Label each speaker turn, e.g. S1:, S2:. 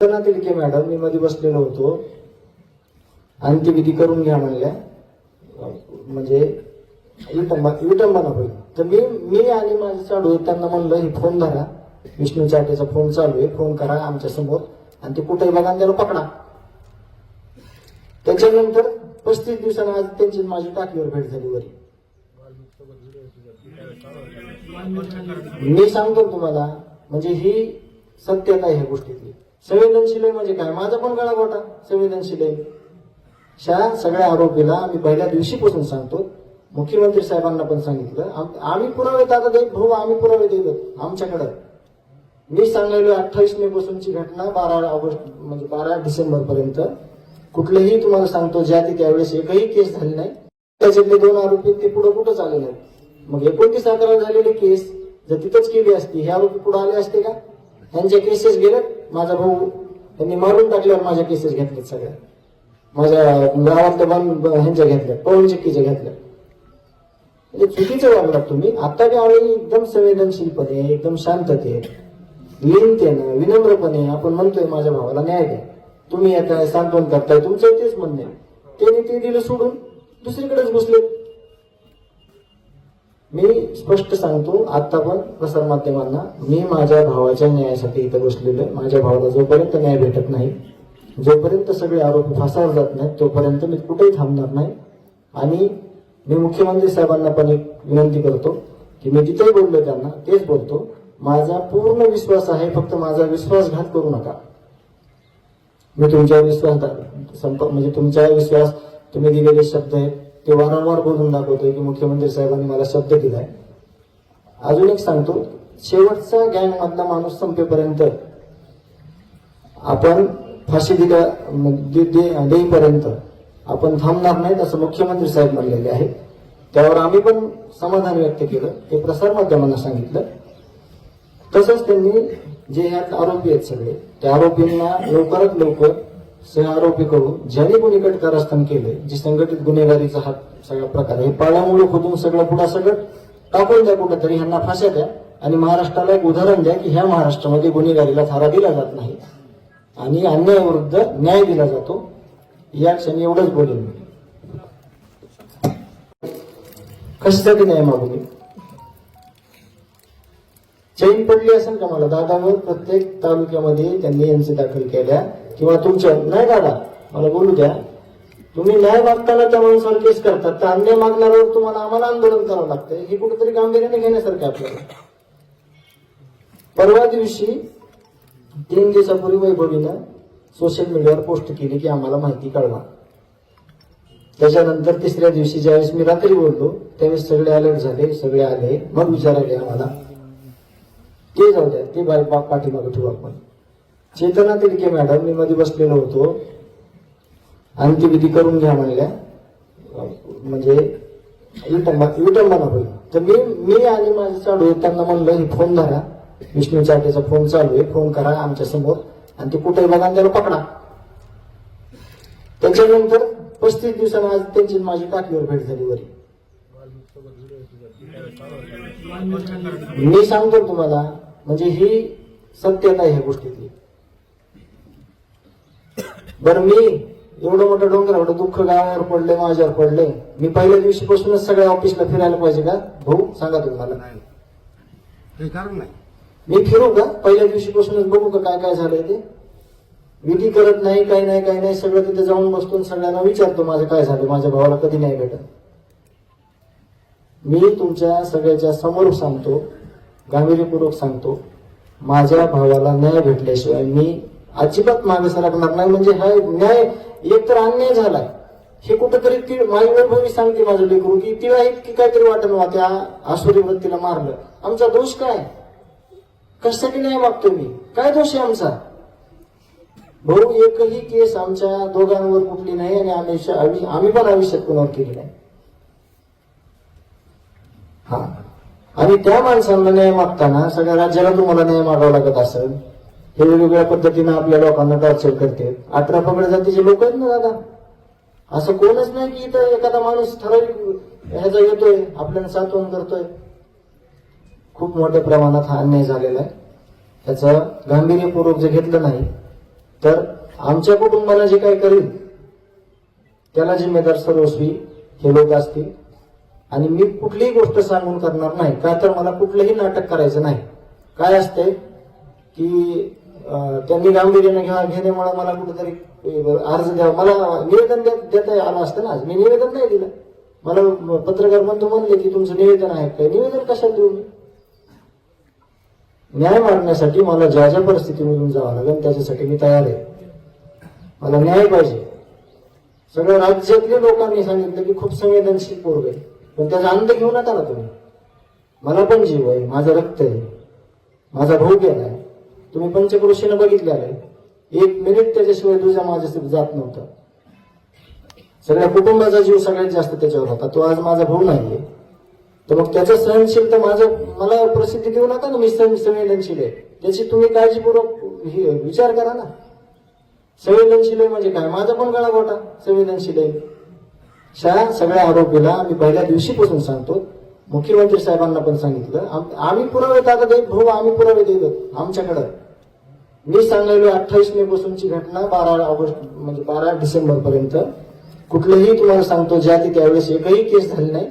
S1: Tidke madam. मी मध्ये बसलेलो होतो. अंत्यविधी करून घ्या म्हणल्या. म्हणजे विटंबा विटंबना होईल. तर मी मी आणि माझे चालू आहे त्यांना म्हणलं हे फोन धरा. विष्णू चाटेचा फोन चालू आहे. फोन करा आमच्यासमोर. आणि ते कुठेही बघा त्याला पकडा. त्याच्यानंतर पस्तीस दिवसांनी आज त्यांची माझी टाकीवर भेट झाली वरी. मी सांगतो तुम्हाला म्हणजे ही सत्यता आहे ह्या गोष्टीतली. संवेदनशील आहे म्हणजे काय? माझा पण गळा गोटा संवेदनशील आहे शा सगळ्या आरोपीला आम्ही पहिल्या दिवशीपासून सांगतो. मुख्यमंत्री साहेबांना पण सांगितलं. आम्ही पुरावे दादा देत भाऊ आम्ही पुरावे देतो आमच्याकडं. मी सांगायलो अठ्ठावीस मे पासूनची घटना बारा ऑगस्ट म्हणजे बारा डिसेंबर पर्यंत. कुठलेही तुम्हाला सांगतो ज्या ती त्यावेळेस एकही केस झाली नाही. त्याच्यातले दोन आरोपी ते पुढे कुठं चालले नाहीत मग एकोणतीस अकरा झालेली केस जर तिथंच केली असती हे आरोपी पुढे आले असते का? यांच्या केसेस गेल्या माझा भाऊ त्यांनी मारून टाकल्यावर माझ्या केसेस घेतल्यात सगळ्या माझ्या गावातल्या बन ह्यांच्या घेतल्या पवन चक्कीच्या घेतल्या म्हणजे चुकीचं वागलात तुम्ही. आता त्यावेळी आम्ही एकदम संवेदनशीलपणे एकदम शांततेत लीनतेनं विनम्रपणे आपण म्हणतोय माझ्या भावाला न्याय द्या. तुम्ही येताय सांत्वन करताय तुमचं तेच म्हणणे त्यांनी ते दिलं सोडून दुसरीकडेच घुसले मी स्पष्ट सांगतो आता पण प्रसारमाध्यमांना मी माझ्या भावाच्या न्यायासाठी इथं बसलेलो आहे. माझ्या भावाला जोपर्यंत न्याय भेटत नाही जोपर्यंत सगळे आरोप फासावर जात नाहीत तोपर्यंत मी कुठेही थांबणार नाही. आणि मी मुख्यमंत्री साहेबांना पण एक विनंती करतो की मी तिथेही बोललो त्यांना तेच बोलतो. माझा पूर्ण विश्वास आहे फक्त माझा विश्वासघात करू नका. मी तुमच्या विश्वास संप म्हणजे तुमचा विश्वास तुम्ही दिलेले शब्द आहेत. ते वारंवार बोलून दाखवतोय की मुख्यमंत्री साहेबांनी मला शब्द दिलाय. अजून एक सांगतो शेवटचा गँग मधला माणूस संपेपर्यंत आपण फाशी दिल्या देईपर्यंत आपण थांबणार नाहीत असं मुख्यमंत्री साहेब म्हणलेले आहेत. त्यावर आम्ही पण समाधान व्यक्त केलं ते प्रसार माध्यमांना सांगितलं. तसंच त्यांनी जे ह्यात आरोपी आहेत सगळे त्या आरोपींना लवकरात लवकर सह आरोपी करून ज्यांनी कोणी कारस्थान केले जे संघटित गुन्हेगारीचा हा सगळा प्रकार हे पाळ्यामुळे खोदून सगळं पुढा सगळं टाकून द्या कुठेतरी ह्यांना फाश्या द्या आणि महाराष्ट्राला एक उदाहरण द्या की ह्या महाराष्ट्रामध्ये गुन्हेगारीला थारा दिला जात नाही आणि अन्यायाविरुद्ध न्याय दिला जातो. या क्षणी एवढंच बोलेन मी कशासाठी न्याय मागू मी? चैन पडली असेल का मला? दादावर प्रत्येक तालुक्यामध्ये त्यांनी एमसी दाखल केल्या. किंवा तुमच्या नाही दादा मला बोलू द्या. तुम्ही न्याय मागताना त्या माणसावर केस करतात. तर अन्याय मागणाऱ्यावर तुम्हाला आम्हाला आंदोलन करावं लागतंय. हे कुठेतरी गांभीर्याने घेण्यासारखं आपल्याला. परवा दिवशी तीन दिवसापूर्वी वैभवीनं सोशल मीडियावर पोस्ट केली की आम्हाला माहिती कळवा. त्याच्यानंतर तिसऱ्या दिवशी ज्यावेळेस मी रात्री बोललो त्यावेळेस सगळे अलर्ट झाले सगळे आले. मग विचारायला आम्हाला. ते जाऊ द्या. ते बाय बा- पाठीमागे ठेवू आपण. चेतना तिडके मॅडम मी मध्ये बसलेलो होतो. अंत्यविधी करून घ्या म्हणल्या. म्हणजे विटंबा विटंबना होईल तर मी मी आणि माझे चालू आहे त्यांना म्हणलं हे फोन धरा. विष्णू चाटेचा फोन चालू आहे. फोन करा आमच्यासमोर. आणि ते कुठेही बघा आणि त्याला पकडा. त्याच्यानंतर पस्तीस दिवसांना आज त्यांची माझी टाकीवर भेट झाली वरी. मी सांगतो तुम्हाला म्हणजे ही सत्यता आहे गोष्टीतली. बरं मी एवढं मोठं डोंगर एवढं दुःख गावावर पडले माझ्यावर पडले मी पहिल्या दिवशीपासूनच सगळ्या ऑफिसला फिरायला पाहिजे का? भाऊ सांगा तुम्ही मला.
S2: नाही. कारण नाही.
S1: मी फिरू का? पहिल्या दिवशीपासूनच बघू का काय काय झालंय ते? विधी करत नाही काही नाही काही नाही सगळं तिथे जाऊन बसतो सगळ्यांना विचारतो माझं काय झालं माझ्या भावाला कधी नाही भेटत. मी तुमच्या सगळ्याच्या समोर सांगतो गांभीर्यपूर्वक सांगतो माझ्या भावाला न्याय भेटल्याशिवाय मी अजिबात मागे सरकणार नाही. म्हणजे हा न्याय एक तर अन्याय झालाय. हे कुठंतरी ती माझी वैभवी सांगते माझं लेकरू की तिला इतकी काहीतरी वाटत वा त्या आसुरी वृत्तीला मारलं. आमचा दोष काय? कशासाठी न्याय मागतो मी? काय दोष आहे आमचा? भाऊ एकही केस आमच्या दोघांवर कुठली नाही आणि आम्ही आम्ही आम्ही पण आयुष्यात कुणावर केली नाही. हा. आणि त्या माणसांना न्याय मागताना सगळ्या राज्याला तुम्हाला न्याय मागावा लागत असेल हे वेगवेगळ्या पद्धतीनं आपल्या लोकांना टॉर्चर करते. अठरा पगड जातीचे लोक आहेत ना दादा? असं कोणच नाही की इथं एखादा माणूस ठराविक ह्याचा येतोय आपल्याला सातवण करतोय. खूप मोठ्या प्रमाणात हा अन्याय झालेला आहे. त्याचं गांभीर्यपूर्वक जे घेतलं नाही तर आमच्या कुटुंबाला जे काही करील त्याला जिम्मेदार सर्वस्वी हे लोक असतील. आणि मी कुठलीही गोष्ट सांगून करणार नाही. का तर मला कुठलंही नाटक करायचं नाही. काय असते की त्यांनी गांभीर्याने घ्या घेण्यामुळे मला कुठेतरी अर्ज द्यावा मला निवेदन द्या- देता आलं असतं ना. मी निवेदन नाही दिलं. मला पत्रकार बंधू म्हणले की तुमचं निवेदन आहे काय निवेदन कशाला देऊ मी? न्याय मागण्यासाठी मला ज्या ज्या परिस्थितीमधून जावं लागेल त्याच्यासाठी मी तयार आहे. मला न्याय पाहिजे. सगळ्या राज्यातल्या लोकांनी सांगितलं की खूप संवेदनशील पोरग आहे. पण त्याचा अंत घेऊ नका ना तुम्ही. मला पण जीव आहे माझं रक्त आहे माझा भाऊ गेला आहे तुम्ही पंचकृषीनं बघितलं आहे. एक मिनिट त्याच्याशिवाय तुझ्या माझ्या जात नव्हता. सगळ्या कुटुंबाचा जीव सगळ्यात जास्त त्याच्यावर होता. तो आज माझा भाऊ नाहीये. तर मग त्याचं सहनशील तर माझं मला प्रसिद्धी देऊ नका ना मी संवेदनशील आहे. त्याची तुम्ही काळजीपूर्वक हे विचार करा ना. संवेदनशील आहे म्हणजे काय? माझा पण गळा गोटा संवेदनशील आहे. शा सगळ्या आरोपीला आम्ही पहिल्या दिवशीपासून सांगतो. मुख्यमंत्री साहेबांना पण सांगितलं. आम- आम्ही पुरावे आता एक भाऊ आम्ही पुरावे देतो आमच्याकडं. मी सांगायलो अठ्ठावीस मे पासूनची घटना बारा ऑगस्ट म्हणजे बारा डिसेंबर पर्यंत कुठलंही तुम्हाला सांगतो ज्या ती त्यावेळेस एकही केस झाली नाही.